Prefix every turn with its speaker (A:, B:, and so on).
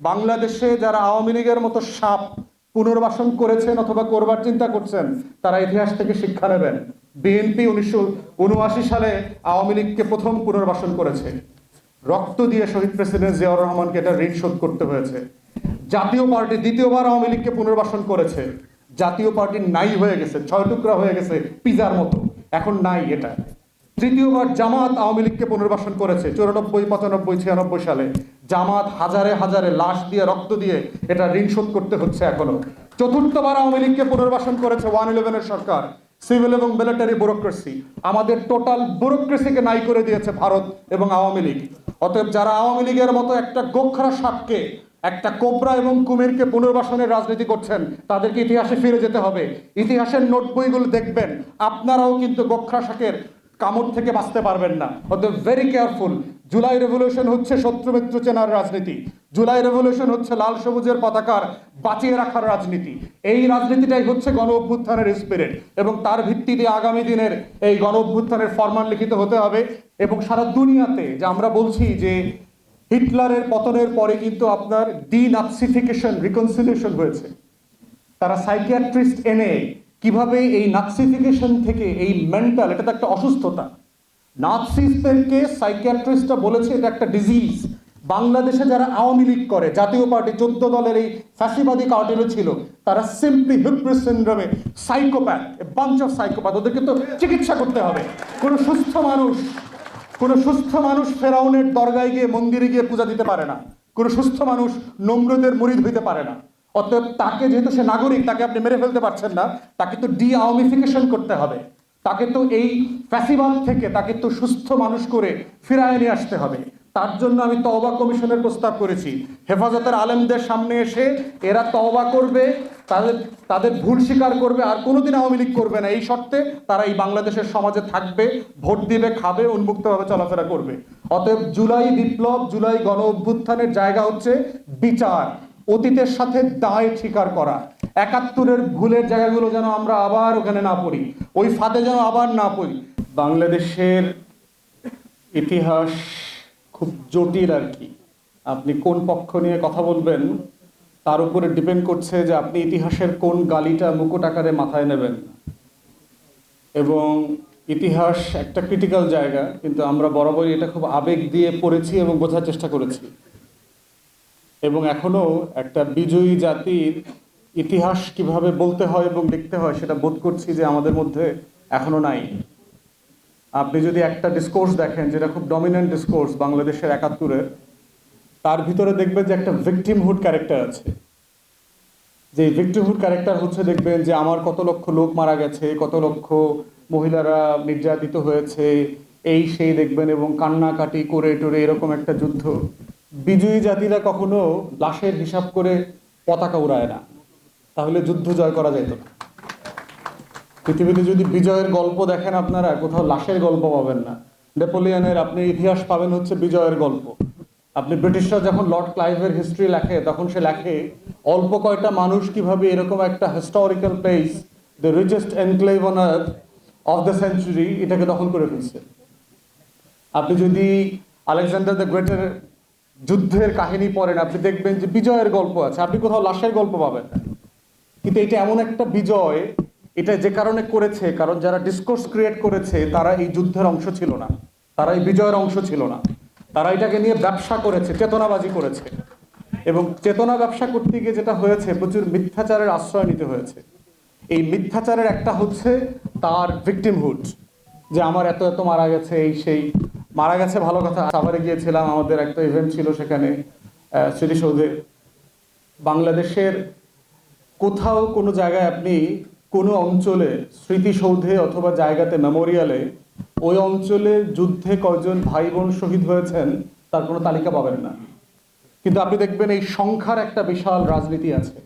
A: বাংলাদেশে যারা আওয়ামী লীগের মতো সাপ পুনর্বাসন করেছেন অথবা করবার চিন্তা করছেন, তারা ইতিহাস থেকে শিক্ষা নেবেন। বিএনপি উনিশশো উনআশি সালে আওয়ামী লীগকে প্রথম পুনর্বাসন করেছে। রক্ত দিয়ে শহীদ প্রেসিডেন্ট জিয়াউর রহমানকে এটা ঋণ শোধ করতে হয়েছে। জাতীয় পার্টি দ্বিতীয়বার আওয়ামী লীগকে পুনর্বাসন করেছে। জাতীয় পার্টি নাই হয়ে গেছে, ছয় টুকরা হয়ে গেছে, পিজার মতো। এখন নাই এটা। তৃতীয়বার জামাত আওয়ামী লীগকে পুনর্বাসন করেছে। চুরানব্বই, পঁচানব্বই, ছিয়ানব্বই সালে। জামাত হাজারে হাজারে লাশ দিয়ে রক্ত দিয়ে এটা ঋণ শোধ করতে হচ্ছে এখনও। চতুর্থবার আওয়ামী লীগকে পুনর্বাসন করেছে ওয়ান ইলেভেনের সরকার, সিভিল এবং মিলিটারি ব্যুরোক্রেসি। আমাদের টোটাল ব্যুরোক্রেসিকে নাই করে দিয়েছে ভারত এবং আওয়ামী লীগ। অতএব যারা আওয়ামী লীগের মতো একটা গোখরা সাপকে, একটা কোবরা এবং কুমিরকে পুনর্বাসনের রাজনীতি করছেন, তাদেরকে ইতিহাসে ফিরে যেতে হবে। ইতিহাসের নোট বইগুলো দেখবেন, আপনারাও কিন্তু গোখরা শাকের কামড় থেকে বাঁচতে পারবেন না। অতএব ভেরি কেয়ারফুল জুলাই রেভলিউশন হচ্ছে শত্রু মিত্র চেনার রাজনীতি। জুলাই রেভলিউশন হচ্ছে লাল সবুজের পতাকার বাঁচিয়ে রাখার রাজনীতি। এই রাজনীতিটাই হচ্ছে গণ অভ্যুত্থানের স্পিরিট এবং তার ভিত্তিতে আগামী দিনের এই গণ অভ্যুত্থানের ফরমান লিখিত হতে হবে এবং সারা দুনিয়াতে যে আমরা বলছি যে হিটলারের পতনের পরে কিন্তু আপনার ডিনাৎসিফিকেশন রিকনসিলিয়েশন হয়েছে। তারা সাইকিয়াট্রিস্ট এনে কীভাবে এই নাৎসিফিকেশন থেকে এই মেন্টাল এটা তো একটা অসুস্থতা। নাৎসিস্টদেরকে সাইকিয়াট্রিস্টরা বলেছে এটা একটা ডিজিজ বাংলাদেশে যারা আওয়ামী লীগ করে, জাতীয় পার্টি, চোদ্দ দলের এই ফ্যাসিবাদী কার্টেলও ছিল, তারা সিম্পলি হিপ্রিস সিন্ড্রোমে সাইকোপ্যাথ বাঞ্চ অফ সাইকোপ্যাথ ওদেরকে তো চিকিৎসা করতে হবে। কোনো সুস্থ মানুষ, কোনো সুস্থ মানুষ ফেরাউনের দরগায় গিয়ে মন্দিরে গিয়ে পূজা দিতে পারে না। কোনো সুস্থ মানুষ নম্রদের মুরিদ হইতে পারে না। অতএব তাকে যেহেতু সে নাগরিক, তাকে আপনি মেরে ফেলতে পারছেন না, তাকে তো ডি আওয়ামিফিকেশন করতে হবে। তাকে তো এই ফ্যাসিবাদ থেকে তাকে তো সুস্থ মানুষ করে ফিরায় নিয়ে আসতে হবে। তার জন্য আমি তওবা কমিশনের প্রস্তাব করেছি। হেফাজতের আলেমদের সামনে এসে এরা তওবা করবে, তাদের তাদের ভুল স্বীকার করবে, আর কোনোদিন আওয়ামী লীগ করবে না। এই শর্তে তারা এই বাংলাদেশের সমাজে থাকবে, ভোট দিবে, খাবে, উন্মুক্তভাবে চলাফেরা করবে। অতএব জুলাই বিপ্লব, জুলাই গণ অভ্যুত্থানের জায়গা হচ্ছে বিচার। অতীতের সাথে দায় স্বীকার করা। একাত্তরের ভুলের জায়গাগুলো যেন আমরা আবার ওখানে না পড়ি, ওই ফাঁদে যেন আবার না পড়ি। বাংলাদেশের ইতিহাস খুব জটিল আর কি। আপনি কোন পক্ষ নিয়ে কথা বলবেন, তার উপরে ডিপেন্ড করছে যে আপনি ইতিহাসের কোন গালিটা মুকুট আকারে মাথায় নেবেন। এবং ইতিহাস একটা ক্রিটিক্যাল জায়গা, কিন্তু আমরা বরাবরই এটা খুব আবেগ দিয়ে পড়েছি এবং বোঝার চেষ্টা করেছি। এবং এখনও একটা বিজয়ী জাতির ইতিহাস কীভাবে বলতে হয় এবং লিখতে হয় সেটা বোধ করছি যে আমাদের মধ্যে এখনও নাই। আপনি যদি একটা ডিসকোর্স দেখেন যেটা খুব ডমিনেন্ট ডিসকোর্স বাংলাদেশের একাত্তরের তার ভিতরে দেখবেন যে একটা ভিকটিমহুড ক্যারেক্টার আছে। যে ভিকটিমহুড ক্যারেক্টার হচ্ছে দেখবেন যে আমার কত লক্ষ লোক মারা গেছে, কত লক্ষ মহিলারা নির্যাতিত হয়েছে, এই সেই দেখবেন এবং কান্নাকাটি করে টরে এরকম একটা যুদ্ধ। বিজয়ী জাতিরা কখনো লাশের হিসাব করে পতাকা উড়ায় না। তাহলে যুদ্ধ জয় করা যেত না। পৃথিবীতে যদি বিজয়ের গল্প দেখেন আপনারা, কোথাও লাশের গল্প পাবেন না। নেপোলিয়নের আপনি ইতিহাস পাবেন হচ্ছে বিজয়ের গল্প। আপনি ব্রিটিশরা যখন লর্ড ক্লাইভের হিস্ট্রি লেখে, তখন সে লেখে, অল্প কয়টা মানুষ কীভাবে এরকম একটা historical place the richest enclave on earth of the century এটাকে দখল করে ফেলছে। আপনি যদি আলেকজান্ডার দ্য গ্রেটের যুদ্ধের কাহিনী পড়েন, আপনি দেখবেন যে বিজয়ের গল্প আছে। আপনি কোথাও লাশের গল্প পাবেন। না কিন্তু এটা এমন একটা বিজয়, এটা যে কারণে করেছে, কারণ যারা ডিসকোর্স ক্রিয়েট করেছে, তারা এই যুদ্ধের অংশ ছিল না। তারা এই বিজয়ের অংশ ছিল না। তারা এটাকে নিয়ে ব্যবসা করেছে, চেতনাবাজি করেছে। এবং চেতনা ব্যবসা করতে গিয়ে যেটা হয়েছে, প্রচুর মিথ্যাচারের আশ্রয় নিতে হয়েছে। এই মিথ্যাচারের একটা হচ্ছে তার ভিকটিমহুড যে আমার এত এত মারা গেছে, এই সেই মারা গেছে, ভালো কথা। সাভারে গিয়েছিলাম, আমাদের একটা ইভেন্ট ছিল সেখানে স্মৃতিসৌধে। বাংলাদেশের কোথাও কোনো জায়গায় আপনি কোনো অঞ্চলে, স্মৃতিসৌধে অথবা জায়গাতে মেমোরিয়ালে ওই অঞ্চলে যুদ্ধে কয়জন ভাই বোন শহীদ হয়েছেন, তার কোনো তালিকা পাবেন না। কিন্তু আপনি দেখবেন এই সংখ্যার একটা বিশাল রাজনীতি আছে।